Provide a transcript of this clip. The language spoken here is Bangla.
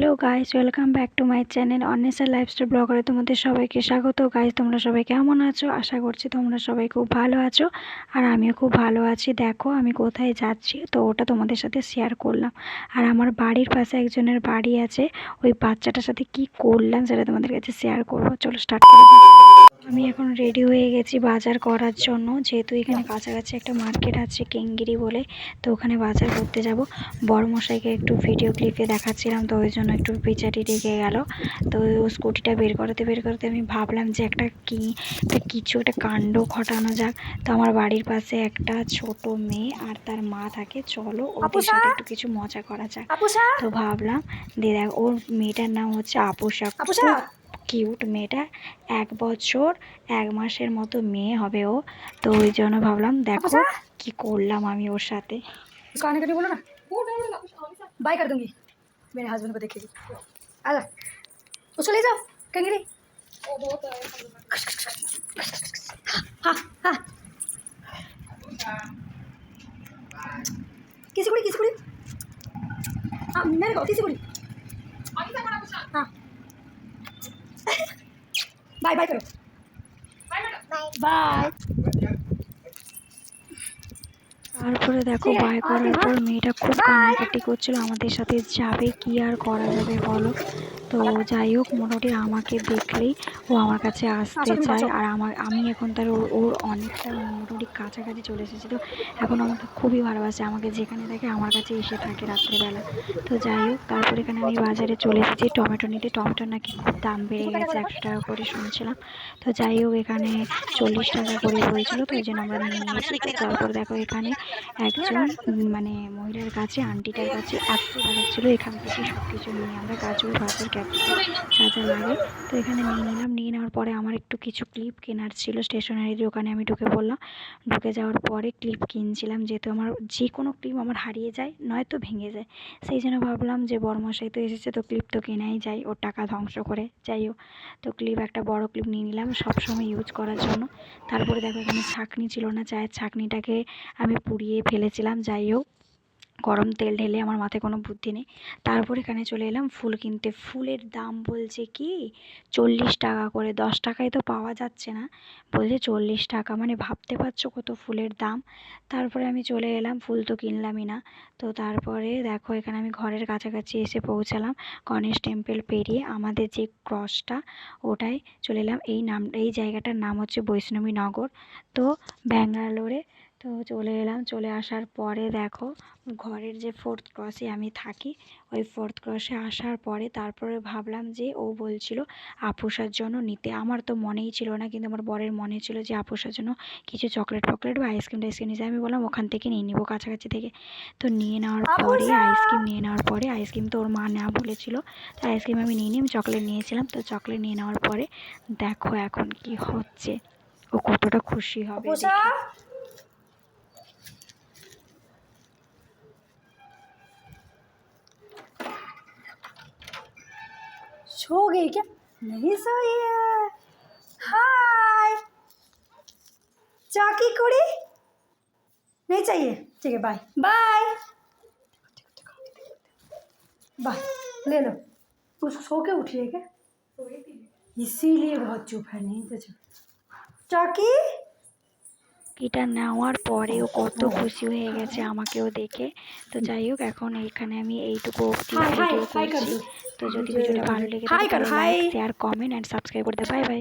Hello guys, welcome back to my channel Anwesha lifestyle ব্লগারে তোমাদের সবাইকে স্বাগত। গাইস, তোমরা সবাই কেমন আছো? আশা করছি তোমরা সবাই খুব ভালো আছো আর আমিও খুব ভালো আছি। দেখো, আমি কোথায় যাচ্ছি? তো ওটা তোমাদের সাথে শেয়ার করলাম। আর আমার বাড়ির পাশে একজনের বাড়ি আছে, ওই বাচ্চাটার সাথে কি করলাম সেটা তোমাদের কাছে শেয়ার করব। চলো স্টার্ট করে। আমি এখন রেডি হয়ে গেছি বাজার করার জন্য। যেহেতু এখানে কাছাকাছি একটা মার্কেট আছে কেঙ্গিরি বলে তো ওখানে বাজার করতে যাব। বড় মশাইকে একটু ভিডিও ক্লিপে দেখাচ্ছিলাম তো ওই জন্য একটু পিচাটি রেগে গেল। তো ও স্কুটিটা বের করতে বের করতে আমি ভাবলাম যে একটা কি একটা কিছু একটা কাণ্ড ঘটানো যাক। তো আমার বাড়ির পাশে একটা ছোট মেয়ে আর তার মা থাকে। চলো ওদের সাথে একটু কিছু মজা করা যাক। তো ভাবলাম দিয়ে দেখ ওর মেয়েটার নাম হচ্ছে আপুষা! কিউট মেয়েটা এক বছর এক মাসের মতো মেয়ে হবে ও তো ওই জন্য ভাবলাম দেখো আপুষা? কি করলাম আমি ওর সাথে इसको आने का नहीं बोलो ना बाय कर दूंगी मेरे हस्बैंड को देखेगी आ जाओ उसको ले जाओ कंगरी हाँ हाँ किसी कुड़ी किसी कुड़ी हाँ मेरे को किसी कुड़ी हाँ bye bye করো bye. তারপরে দেখো বাই করার পর মেয়েটা খুব কান্নাকাটি করছিল আমাদের সাথে যাবে কি আর করা যাবে বলো? তো যাই হোক মোটামুটি আমাকে দেখলেই ও আমার কাছে আসতে আচ্ছা, চায়। আর আমার আমি এখন তার ওর অনেকটা মোটামুটি কাছাকাছি চলে এসেছি তো। এখন আমাকে খুবই ভালোবাসে আমাকে যেখানে দেখে আমার কাছে এসে থাকে রাত্রেবেলা। তো যাই হোক তারপর এখানে আমি বাজারে চলে এসেছি। টমেটো নিতে টমেটো নাকি খুব দাম বেড়ে গেছে একশো টাকা করে শুনছিলাম। তো যাই হোক এখানে চল্লিশ টাকা করে হয়েছিল তো ওই জন্য আমরা নিয়ে নিয়েছি। তারপর দেখো এখানে একজন মানে মহিলার কাছে আন্টিটার কাছে একশো টাকা ছিল এখান থেকে সব কিছু নিয়ে আমরা গাজর ক্যাপসিকাম যা যা লাগে। তো এখানে নিয়ে নিলাম। নিয়ে নেওয়ার পরে আমার একটু কিছু ক্লিপ কেনার ছিল স্টেশনারি দোকানে, আমি ঢুকে পড়লাম ঢুকে যাওয়ার পরে ক্লিপ কিনছিলাম। যেহেতু আমার যে কোনো ক্লিপ আমার হারিয়ে যায়, নয়তো ভেঙে যায়। সেই জন্য ভাবলাম যে বড়মশাই তো এসেছে, তো ক্লিপ তো কেনাই যায়, ওর টাকা ধ্বংস করে। যাই হোক, তো ক্লিপ, একটা বড় ক্লিপ নিয়ে নিলাম সব সময় ইউজ করার জন্য। তারপরে দেখো এখানে ছাকনি ছিল না, চায়ের ছাকনিটাকে আমি পুড়িয়ে ফেলেছিলাম। যাই হোক গরম তেল ঢেলে আমার মাথায় কোনো বুদ্ধি নেই। তারপর এখানে চলে এলাম ফুল কিনতে। ফুলের দাম বলছে কি? চল্লিশ টাকা করে। দশ টাকায় তো পাওয়া যাচ্ছে না। বলছে চল্লিশ টাকা। মানে ভাবতে পারছ কত ফুলের দাম? তারপরে আমি চলে এলাম। ফুল তো কিনলামই না। তো তারপরে দেখো এখানে আমি ঘরের কাছাকাছি এসে পৌঁছালাম গণেশ টেম্পল পেরিয়ে। আমাদের যে ক্রসটা ওটাই চলে এলাম। এই নাম, এই জায়গাটার নাম হচ্ছে বৈষ্ণবী নগর। তো ব্যাঙ্গালোরে তো চলে এলাম। চলে আসার পরে দেখো ঘরের যে ফোর্থ ক্রসে আমি থাকি ওই ফোর্থ ক্রসে আসার পরে তারপরে ভাবলাম যে ও বলছিল আপুসার জন্য নিতে। আমার তো মনেই ছিল না কিন্তু আমার বরের মনে ছিল যে আপুসার জন্য কিছু চকলেট ফকলেট বা আইসক্রিম টাইসক্রিম নিতে। আমি বললাম ওখান থেকে নিয়ে নিবো কাছাকাছি থেকে। তো নিয়ে নেওয়ার পরে আইসক্রিম নিয়ে নেওয়ার পরে আইসক্রিম তো ওর মা নেওয়া বলেছিল তো আইসক্রিম আমি নিয়ে নিই আমি চকলেট নিয়েছিলাম। তো চকলেট নিয়ে নেওয়ার পরে দেখো এখন কি হচ্ছে। ও কতটা খুশি হবে सो गई क्या? नहीं सोई है। हाय। चाकी कुड़ी? नहीं चाहिए। ठीक है बाय बाय बाय ले लो। उसको सो के उठिए क्या? इसीलिए बहुत चुप है, नहीं तो चुप। चाकी? এটা নেওয়ার পরেও কত খুশি হয়ে গেছে আমাকেও দেখে। তো যাই হোক এখন এখানে আমি এইটুকু অবধি করছি। তো যদি ভিডিওটা ভালো লেগে থাকে। শেয়ার কমেন্ট অ্যান্ড সাবস্ক্রাইব করতে বাই বাই